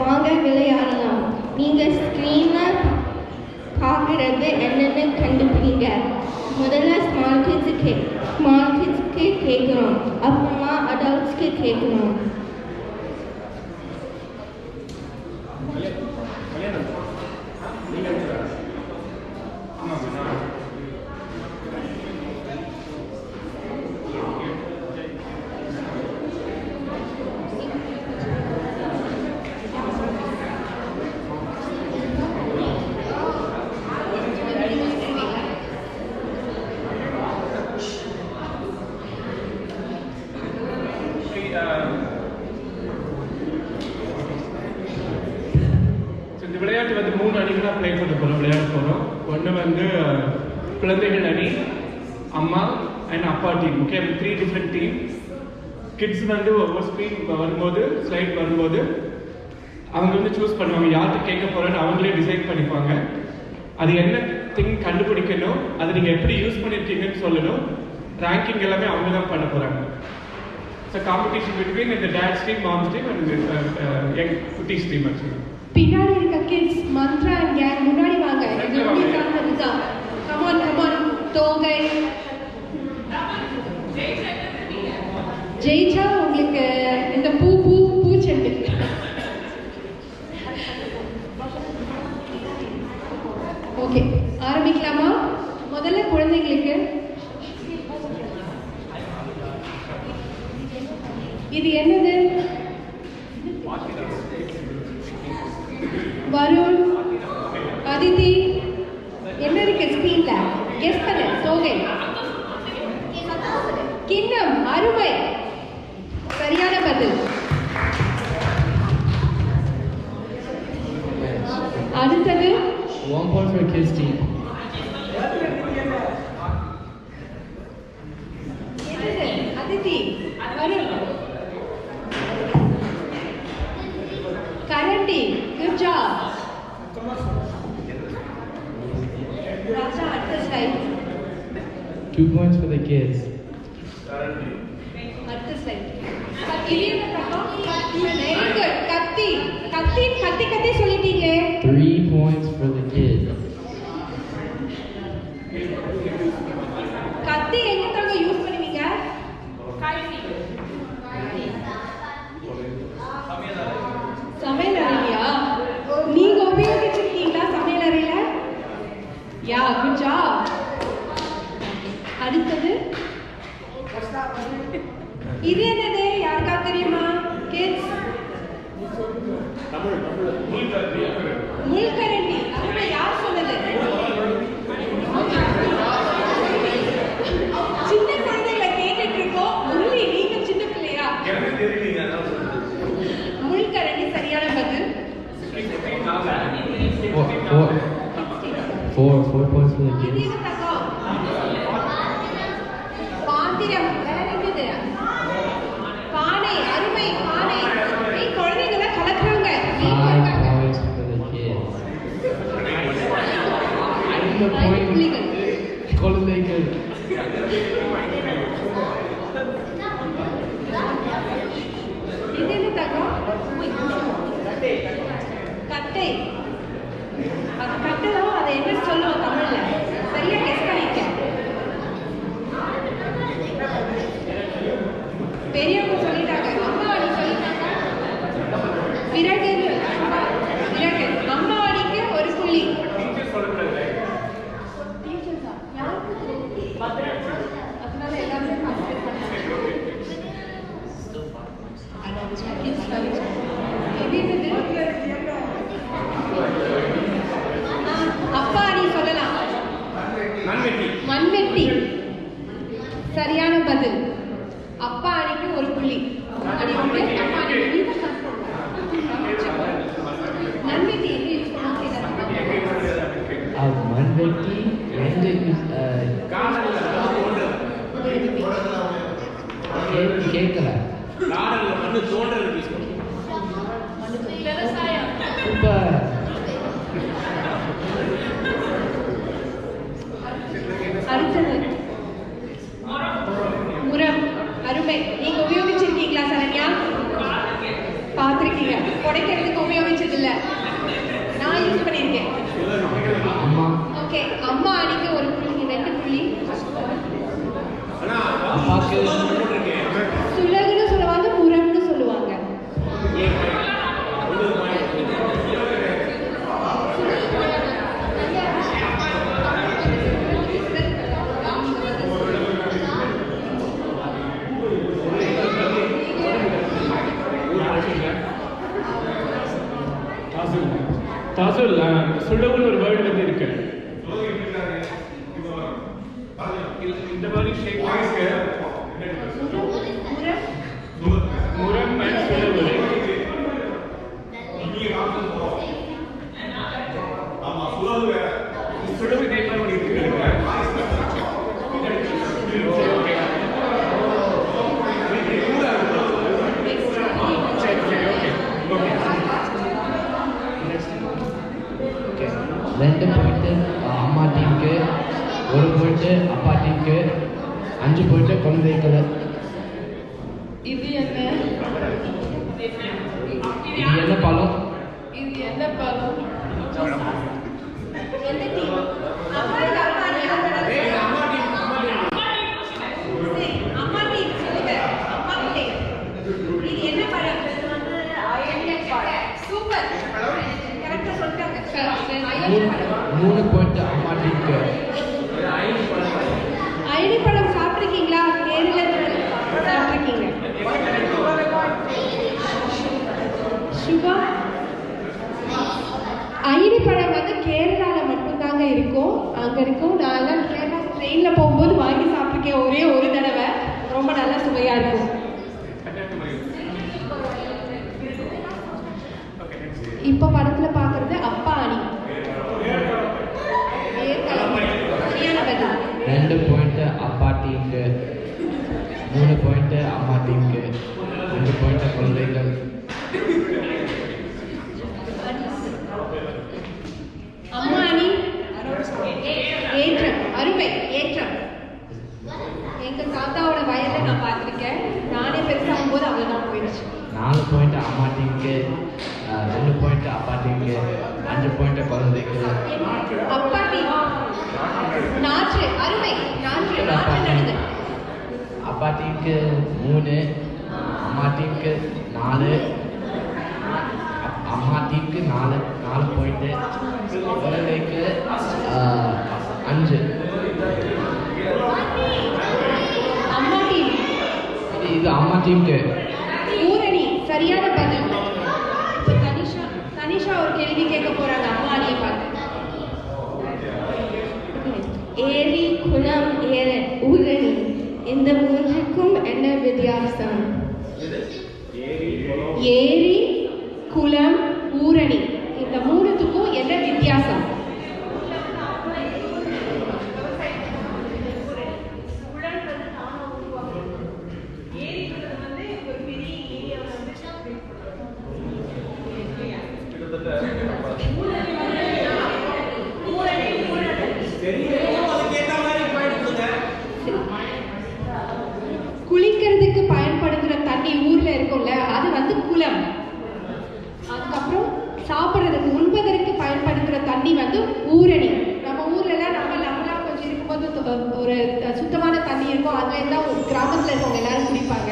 வாங்க விளையாடலாம் நீங்கள் ஸ்க்ரீனில் பார்க்குறது என்னென்னு கண்டுபிடிங்க முதல்ல ஸ்மால் கிட்ஸு கே ஸ்மால் கிட்ஸ்க்கு கேட்குறோம் அப்புறமா அடல்ட்ஸ்க்கு கேட்குறோம் த்ரீ டிஃப்ரெண்ட் டீம் கிட்ஸ் வந்து ஒவ்வொரு ஸ்பீட் வரும்போது ஸ்லைட் வரும்போது அவங்க வந்து சூஸ் பண்ணுவாங்க. யார்கிட்ட கேட்க போகிறேன்னு அவங்களே டிசைட் பண்ணிப்பாங்க. அது என்ன திங் கண்டுபிடிக்கணும் அதை நீங்கள் எப்படி யூஸ் பண்ணியிருக்கீங்கன்னு சொல்லணும். ரேங்கிங் எல்லாமே அவங்க தான் பண்ண போகிறாங்க ஸோ காம்படிஷன் பிட்வீன் இந்த dads team moms team and young குட்டீஸ் டீம் ஆக்சுவலி பின்னாடி இருக்க கிட்ஸ் மந்த்ரா கேங் முன்னாடி வாங்க. இது ஜெயிச்சா உங்களுக்கு இந்த பூ பூ பூச்செண்டு ஓகே ஆரம்பிக்கலாமா? முதல்ல குழந்தைங்களுக்கு இது என்னது? வருண் அதிதி. என்ன இருக்கு ஸ்கிரீன்ல கெஸ் பண்ணு தோகை கிண்ணம் அருமை. One point for kids team. Aditi, good job. Raja the. Two points for the kids. அடுத்தது இது என்னது? யாருக்கா தெரியுமா? கிட்ஸ் முள்கரண்டி. அப்ப யார் சொன்னது? சின்ன குழந்தைகளை கேட்டுட்டு இருக்கோம் முரளி நீங்க சின்ன பிள்ளையா? முள்கரண்டி சரியான பதில். Four, four, four, four points for the kids. என்ன தங்கம் பாத்திரம் வேற என்னது பானை அருமை பானை ஏய் குழந்தைங்க கலக்குறாங்க Five points for the kids. இந்த point புள்ளிகள் குழந்தைகள் இது என்ன தங்கம் கட்டை அது கட்டலாம் அதை என்ன சொல்லுவோம் தமிழ்ல சரியா கெஸ் பண்ணிக்க பெரியவங்க சொல்லிட்டாங்க அம்மா அடி சொல்லிட்டாங்க பிறகு பிறகு அம்மா அடிக்கு ஒரு புள்ளி டீச்சர்ஸா யாருக்கு தெரியும்? அதனால எல்லாருமே participate பண்ணாங்க. Kids studies. இது என்னது? ஆ, அப்பா நீ சொல்லலாம் மண்வெட்டி மண்வெட்டி சரியான பதில் அப்பா அணிக்கு ஒரு புள்ளி அணிக்கு அப்பா அணிக்கு நீ தான் start பண்ணணும். மண்வெட்டி எங்க யூஸ் பண்ணுவாங்க a மண்வெட்டி ரெண்டு uh, கே- கேட்கல. காடல்ல வந்து தோன்றதுக்கு யூஸ் பண்ணுவோம் சூப்பர் அடுத்தது முரம் அருமை நீங்க உபயோகிச்சிருக்கீங்களா சரண்யா பார்த்திருக்கீங்க பண்ணிருக்கீங்க புடைக்கிறதுக்கு உபயோகிச்சது இல்ல நான் யூஸ் பண்ணியிருக்கேன் அம்மா ஓகே அம்மா அணிக்கு ஒரு புள்ளி ரெண்டு புள்ளி அப்பாவுக்கு சுலகுன்னு சொல்லுவாங்க முரம்னு சொல்லுவாங்க தாசுல் தாசுல் சுள்ளவுன்னு ஒரு வேர்டு வந்து இருக்கு இது- இந்த மாதிரி ஷேப் இருக்கு முரம் அண்ட் சுள்ளவு சுள்ளவு இதே மாதிரி ஒரு இருக்கு சரி, okay. சரி சரி ஓகே ஓகே ஓகே ரெண்டு போயிட்டு அம்மா டீமுக்கு ஒரு போயிட்டு அப்பா டீமுக்கு அஞ்சு போயிட்டு குழந்தைகளை இது என்ன இது என்ன பழம் இது என்ன பழம் எந்த டீம் அம்மா இல்ல அம்மா அணி அம்மா டீம் சரி அம்மா டீம் சொல்லுங்க அம்மா டீம் இது என்ன பழம் சூப்பர் கரெக்டா சொல்லிட்டாங்க மூணு மூணு பாயிண்ட்டு அம்மா டீமுக்கு அயனி பழம் சாப்பிட்ருக்கீங்களா கேரளத்தில் சாப்பிட்ருக்கீங்க சுபா அயனி பழம் வந்து கேரளாவில் மட்டும்தாங்க இருக்கும் அங்கே இருக்கும் நான் எல்லாம் கேரளா ட்ரெயினில் போகும்போது வாங்கி சாப்பிட்ருக்கேன் ஒரே ஒரு தடவை ரொம்ப நல்லா சுவையாக இருக்கும் இப்போ படத்தில் பார்க்குறது அப்பா அணி ரெண்டு பாயிண்ட்டு அப்பா டீமுக்கு மூணு பாயிண்ட்டு அம்மா டீமுக்கு ரெண்டு பாயிண்ட்டு குழந்தைகள் அம்மா அணி ஏற்றம் அருமை ஏற்றம் எங்க தாத்தாவோட வயதை நான் பார்த்திருக்கேன் நானே பெருசாகும் போது அவ்வளவுதான் போயிடுச்சு நாலு பாயிண்ட் அம்மா டீமுக்கு அஹ், ரெண்டு பாயிண்ட் அப்பா டீமுக்கு அஞ்சு பாயிண்ட் குழந்தைகள் அப்பா டீ நாற்று அருமை நாற்று நாற்று நடுது அப்பா டீமுக்கு மூணு அம்மா டீமுக்கு நாலு அம்மா டீமுக்கு நாலு நாலு பாயிண்ட்டு குழந்தைக்கு அஞ்சு. இது இது அம்மா டீமுக்கு ஊரணி சரியான பதில். தனிஷா தனிஷா ஒரு கேள்வி கேட்க போறாங்க. அம்மா அணியை பார்த்து. ஏரி குளம் ஏர ஊரணி இந்த மூன்றுக்கும் என்ன வித்தியாசம்? ஏரி குளம் ஊரணி. இந்த மூணுத்துக்கும் என்ன வித்தியாசம் குளிக்கிறதுக்கு பயன்படுத்துற தண்ணி ஊர்ல இருக்கும்ல அது வந்து குளம் அதுக்கப்புறம் சாப்பிட்றதுக்கு உண்பதற்கு பயன்படுத்துற தண்ணி வந்து ஊரணி. நம்ம ஊர்லலாம் நம்ம நம்மளாம் கொஞ்சம் இருக்கும்போது ஒரு சுத்தமான தண்ணி இருக்கும். அதுலேருந்து தான் ஒரு கிராமத்தில் இருக்கவங்க எல்லாரும் குடிப்பாங்க.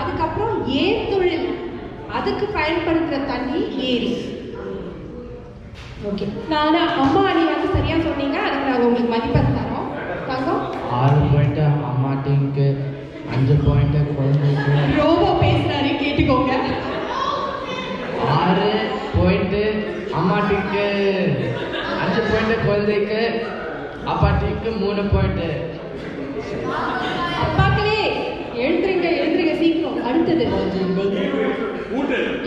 அதுக்கப்புறம் ஏர் தொழில். அதுக்கு பயன்படுத்துகிற தண்ணி ஏரி. ஓகே. நான் அம்மா அணி வந்து சரியாக சொன்னீங்க அதுக்கு நாங்கள் உங்களுக்கு மதிப்பெண் தரோம். தங்கம் ஆறு பாயிண்ட் அம்மா டீமுக்கு அஞ்சு பாயிண்ட் குழந்தைக்கு ரோபோ பேசுறாரு கேட்டுக்கோங்க ஆறு பாயிண்ட் அம்மா டீமுக்கு அஞ்சு பாயிண்ட் குழந்தைக்கு அப்பா டீமுக்கு மூணு பாயிண்ட் அப்பாக்களே எழுந்துருங்க எழுந்துருங்க சீக்கிரம். அடுத்தது.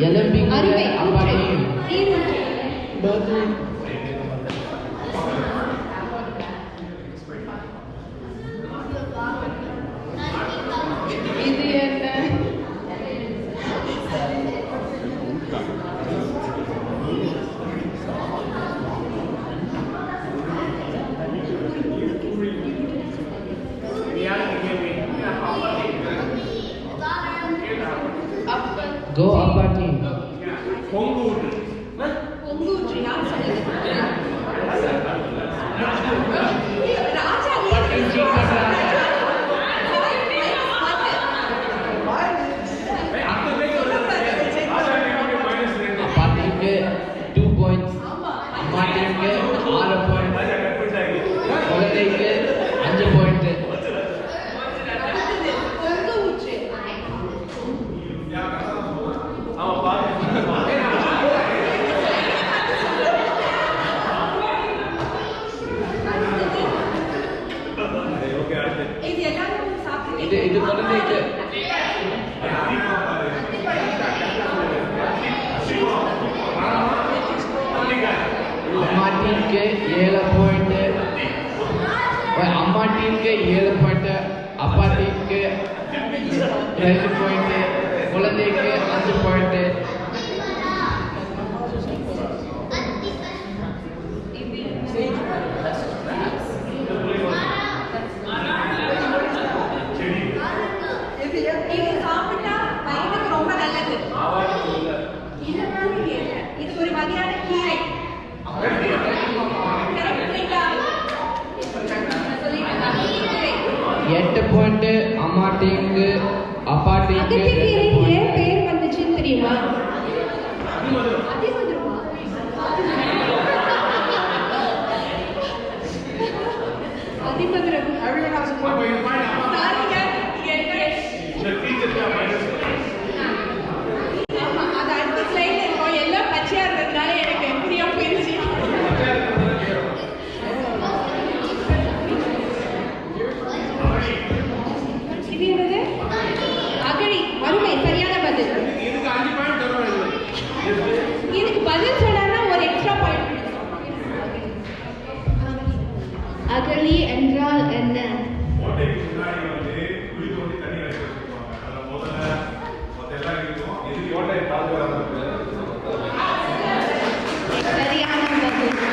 எலும்பிங்க அருமை Go, Abati. Pongo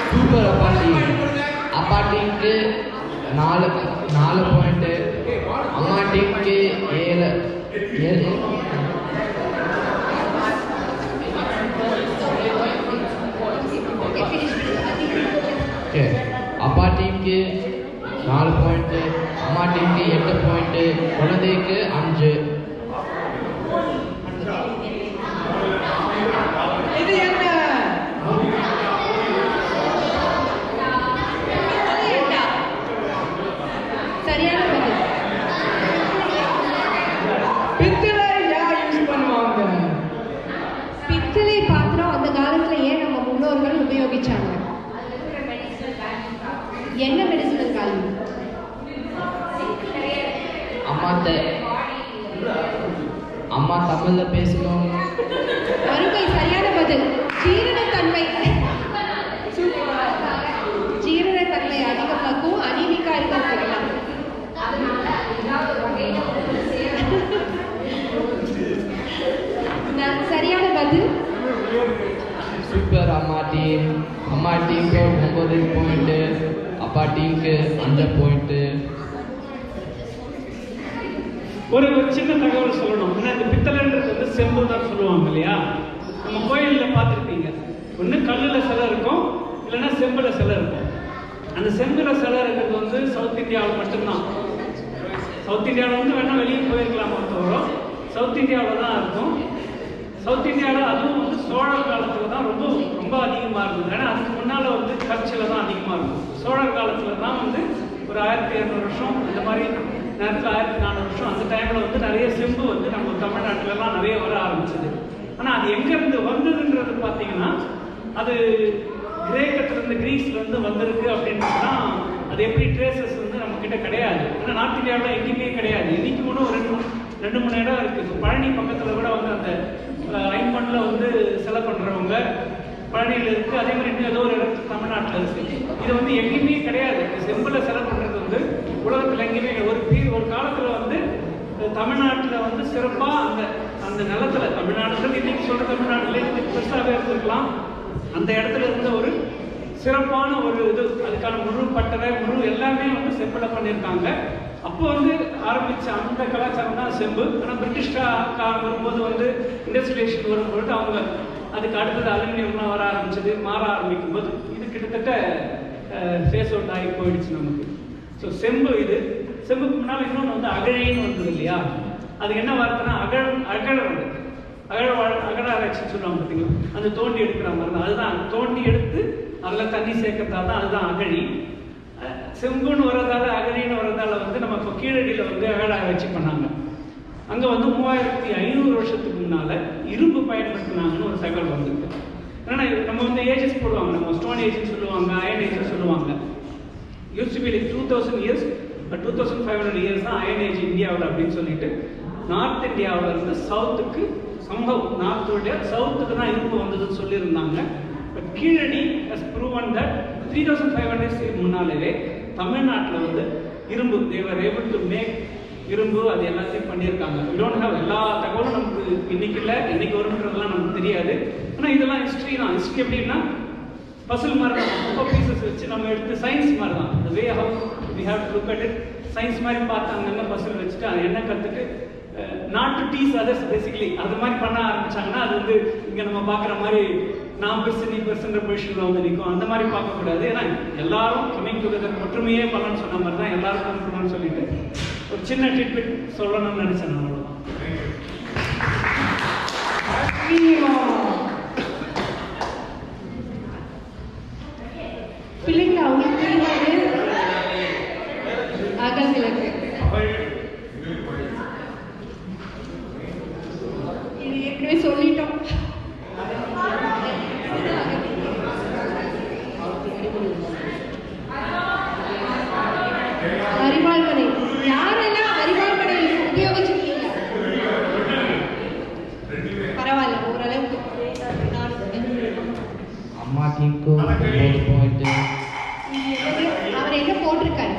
சூப்பர் அப்பாட்டி. அப்பாட்டிக்கு நாலு நாலு பாயிண்ட்டு அம்மாட்டிக்கு ஏழு. ஏழு. அப்பா டீமுக்கு நாலு பாயிண்ட்டு அம்மா டீமுக்கு எட்டு பாயிண்ட்டு குழந்தைக்கு அஞ்சு இது என்ன சரியான பதில் பித்தளை யார் யூஸ் பண்ணுவாங்க பித்தளை பாத்திரம் அந்த காலத்துல ஏன் நம்ம முன்னோர்கள் உபயோகிச்சாங்க என்ன மெடிசனல் வேல்யூ அம்மா த அம்மா தமிழ்ல பேசணும் வறுமை சரியான பதில் ஜீரணத்தன்மை ஜீரணத்தன்மை அதிகமாக்கும் அனீமிக்கா இருக்கிறதுக்கலாம் ந- சரியான பதில் சூப்பர் அம்மா டீம் அம்மா டீமுக்கு ஒன்பது பாயிண்ட் அப்பா டீமுக்கு அந்த பாயிண்ட் ஒரு ஒரு சின்ன தகவல் சொல்லணும். ஏன்னா இந்த பித்தளைன்றது வந்து செம்பு தான் சொல்லுவாங்க இல்லையா? நம்ம கோயிலில் பார்த்துருப்பீங்க. ஒன்று கல்லில் சிலை இருக்கும் இல்லைன்னா செம்பில் சிலை இருக்கும். அந்த செம்பில் சிலை இருக்கிறது வந்து சவுத் இந்தியாவில் மட்டும்தான். சவுத் இந்தியாவில் வந்து வேணால் வெளியே போயிருக்கலாம் பொறுத்தவரும் சவுத் இந்தியாவில் தான் இருக்கும். சவுத் இந்தியாவில் அதுவும் வந்து சோழர் காலத்தில் தான் ரொம்ப ரொம்ப அதிகமாக இருந்தது. ஏன்னா அதுக்கு முன்னால் வந்து கட்சியில் தான் அதிகமாக இருக்கும் சோழர் காலத்தில் தான் வந்து ஒரு ஆயிரத்தி இரநூறு வருஷம் இந்த மாதிரி நேரத்தில் ஆயிரத்தி நானூறு வருஷம் அந்த டைமில் வந்து நிறைய செம்பு வந்து நம்ம தமிழ்நாட்டிலலாம் நிறைய வர ஆரம்பிச்சது. ஆனால் அது எங்கேருந்து வந்ததுன்றது பார்த்தீங்கன்னா அது கிரேக்கத்திலிருந்து கிரீஸ்லேருந்து வந்திருக்கு அப்படின்றதுனா அது எப்படி ட்ரேசஸ் வந்து நம்மக்கிட்ட கிடையாது. ஏன்னா நார்த் இந்தியாவில் எங்கேயுமே கிடையாது. இன்னைக்கு கூட ஒரு ரெண்டு ரெண்டு மூணு இடம் இருக்குது பழனி பக்கத்தில் கூட வந்து அந்த ஐம்பனில் வந்து செலவு பண்ணுறவங்க பழனியில் இருக்குது அதே மாதிரி இன்னும் ஏதோ ஒரு இடத்துல தமிழ்நாட்டில் இருக்குது இது வந்து எங்கேயுமே கிடையாது. செம்பில் சிலை பண்ணுறது வந்து உலகத்தில் எங்கேயுமே ஒரு பீ ஒரு காலத்தில் வந்து தமிழ்நாட்டில் வந்து சிறப்பாக அந்த அந்த நிலத்தில் தமிழ்நாடு இன்னைக்கு சொல்கிற தமிழ்நாட்டிலேயே பெருசாகவே இருந்திருக்கலாம். அந்த இடத்துல இருந்த ஒரு சிறப்பான ஒரு இது அதுக்கான முழு பட்டறை முழு எல்லாமே வந்து செம்பில் பண்ணியிருக்காங்க. அப்போ வந்து ஆரம்பித்த அந்த கலாச்சாரம் தான் செம்பு. ஆனால் பிரிட்டிஷ்கார வரும்போது வந்து இண்டஸ்ட்ரியலேஷன் வரும்பொழுது அவங்க அதுக்கு அடுத்தது அலுமினியம்லாம் வர ஆரம்பிச்சது மாற ஆரம்பிக்கும் போது இது கிட்டத்தட்ட ஃபேஸ் அவுட் ஆகி போயிடுச்சு நமக்கு. ஸோ செம்பு இது. செம்புக்கு முன்னால் இன்னொன்று வந்து அகழின்னு வந்தது இல்லையா? அது என்ன வார்த்தைனா அகழ் அகழறது அகழ அகழாராய்ச்சின்னு சொல்லுவாங்க பார்த்தீங்களா? அந்த தோண்டி எடுக்கிற மாதிரி தான். அதுதான் தோண்டி எடுத்து அதில் தண்ணி சேர்க்கறதால தான் அதுதான் அகழி. செம்புன்னு வர்றதால அகழின்னு வர்றதால வந்து நம்ம இப்போ கீழடியில் வந்து அகழாராய்ச்சி பண்ணாங்க. அங்கே வந்து மூவாயிரத்தி ஐநூறு வருஷத்துக்கு முன்னால இரும்பு பயன்படுத்தினாங்கன்னு ஒரு தகவல் வந்திருக்கு. ஏன்னா நம்ம வந்து ஏஜஸ் போடுவாங்க நம்ம ஸ்டோன் ஏஜ்னு சொல்லுவாங்க அயன் ஏஜ்னு சொல்லுவாங்க. Use be like two thousand years two thousand five hundred years தான் அயன் ஏஜ் இந்தியாவில் அப்படின்னு சொல்லிட்டு நார்த் இந்தியாவில் இருந்து சவுத்துக்கு சம்பவம் நார்த்துடைய சவுத்துக்கு தான் இரும்பு வந்ததுன்னு சொல்லியிருந்தாங்க. But Keezhadi has proven that three thousand five hundred முன்னாலே தமிழ்நாட்டில் வந்து இரும்பு தேவர் ஏபிள் டு மேக் இரும்பு அது எல்லாத்தையும் பண்ணியிருக்காங்க. We don't எல்லா தகவலும் நமக்கு இன்னைக்கு இல்லை என்னைக்கு வரும்ன்றதெல்லாம் நமக்கு தெரியாது. ஆனால் இதெல்லாம் ஹிஸ்ட்ரி தான். ஹிஸ்ட்ரி எப்படின்னா பசில் மாதிரி தான் ரொம்ப பீசஸ் வச்சு நம்ம எடுத்து சயின்ஸ் மாதிரி தான் way how we we to look at it science மாதிரி பார்த்து அங்கங்க பசில் வச்சுட்டு அதை என்ன கற்றுட்டு not to tease others basically அது மாதிரி பண்ண ஆரம்பிச்சாங்கன்னா அது வந்து இங்கே நம்ம பார்க்குற மாதிரி நான் பெருசு நீ பெருசுன்ற பொசிஷனில் வந்து நிற்கும் அந்த மாதிரி பார்க்கக்கூடாது. ஏன்னா எல்லாரும் கம்மிங் டுகெதர் ஒற்றுமையே பண்ணணும்னு சொன்ன மாதிரி தான் எல்லாரும் பண்ணணும்னு சொல்லிட்டு சின்ன ட்ரீட்மெண்ட் சொல்லணும்னு நினச்சேன் நான் அவ்வளவுதான். அம்மா டீமுக்கு ஒன்பது பாயிண்ட் அவர் என்ன போட்டிருக்காரு?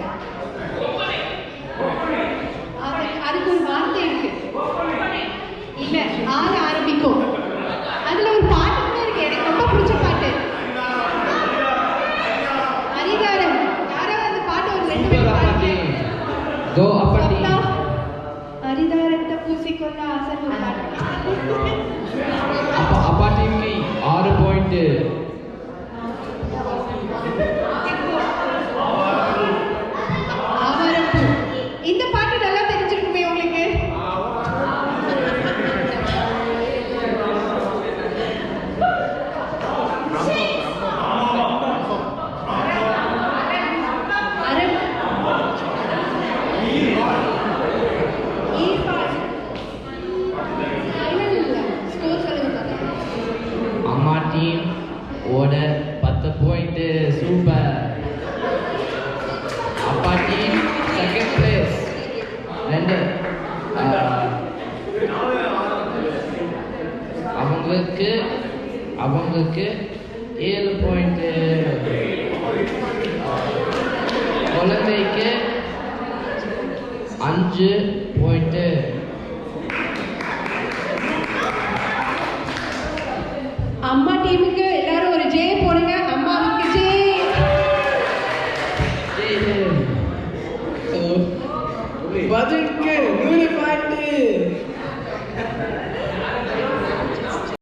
அவங்களுக்கு அவங்களுக்கு ஏழு பாயிண்ட்டு குழந்தைக்கு அஞ்சு பாயிண்ட்டு அம்மா டீமுக்கு